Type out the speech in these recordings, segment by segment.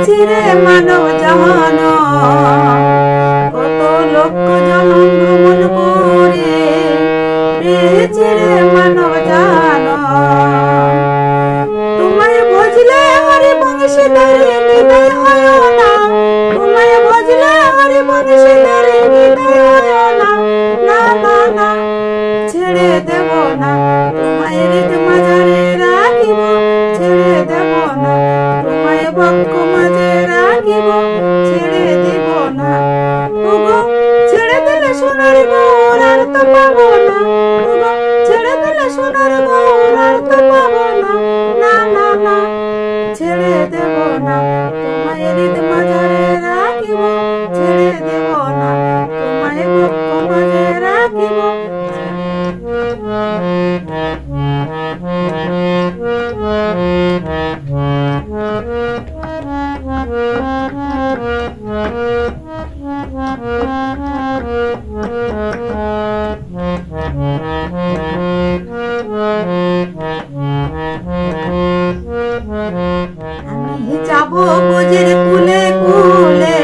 পেয়েছি রে মানব জাহান। কত লক্ষ জনম ভ্রমণ করে পেয়েছি মানব জাহান। তোমায় বুঝলে হরি বংশীদারে নিদয় হয় রাখিব ছেড়ে দিব না। ওগো, ছেড়ে দিলে সোনার গোর আর তো পাবো না। ওগো, ছেড়ে দিলে সোনার গোর আর তো পাবো না। না না না, ছেড়ে দেব না। তোমায় হৃদ মাঝারে রাখিব, ছেড়ে দেব আমি যাব বোঝের কুলে কুলে।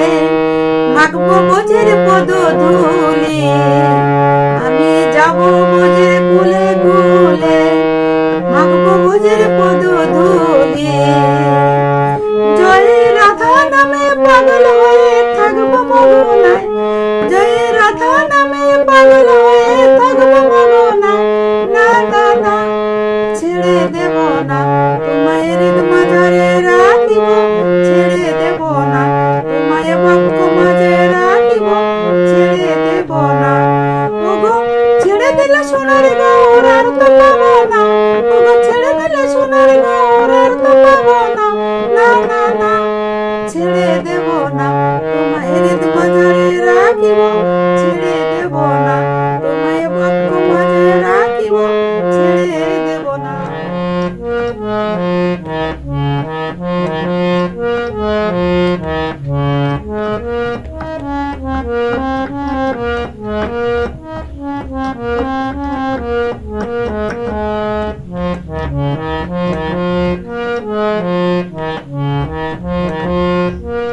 মাখবো বোঝের পদ ধুলে আমি যাব সোনার গৌর আর তো পাবো না ওগো ছেড়ে দিলে সোনার গৌর আর তো পাবো না না না না ছেড়ে দেব না তোমায় হৃদ মাঝারে রাখিব ছেড়ে দেব না তোমায় বক্ষ মাঝে রাখিব ছেড়ে দেব না মোহন গুরা